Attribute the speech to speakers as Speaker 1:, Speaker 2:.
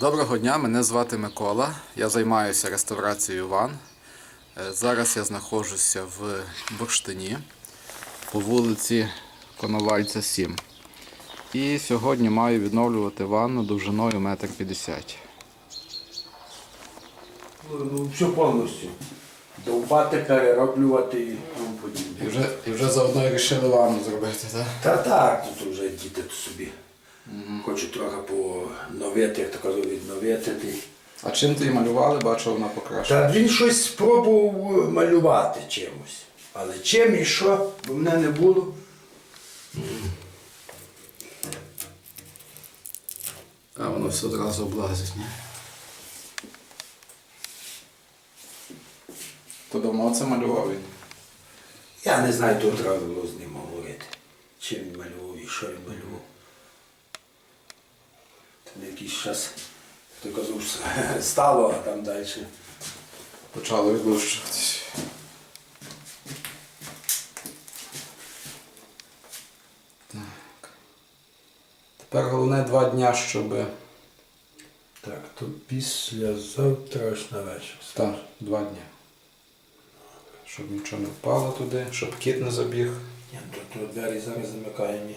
Speaker 1: Доброго дня, мене звати Микола. Я займаюся реставрацією ван. Е, Зараз я знаходжуся в Бурштині по вулиці Коновальця 7. І сьогодні маю відновлювати ванну довжиною 1,50 м.
Speaker 2: Ну, все повністю. Довбати, перероблювати і тому подібне.
Speaker 1: І вже, і вже заодно вирішили ванну зробити, так?
Speaker 2: Та так, тут вже діти собі. Хочуть трохи поновити, як то кажуть, відновити. ти.
Speaker 1: А чим ти малювали, бачу, вона покращена.
Speaker 2: Та він щось спробував малювати чимось. Але чим і що, бо мене не було.
Speaker 1: А воно все одразу облазить, ні? То давно це малював він?
Speaker 2: Я не знаю, тут треба було з ним говорити. Чим він малював і що він малював. Якийсь час, ти казав, стало, а там далі.
Speaker 1: Почало відлущуватись. Так. Тепер головне два дня, щоб.
Speaker 2: Так, то після завтрашнього вечора.
Speaker 1: Так, два дня. Щоб нічого не впало туди, щоб кіт не забіг.
Speaker 2: Ні, то, то двері зараз замикаємо.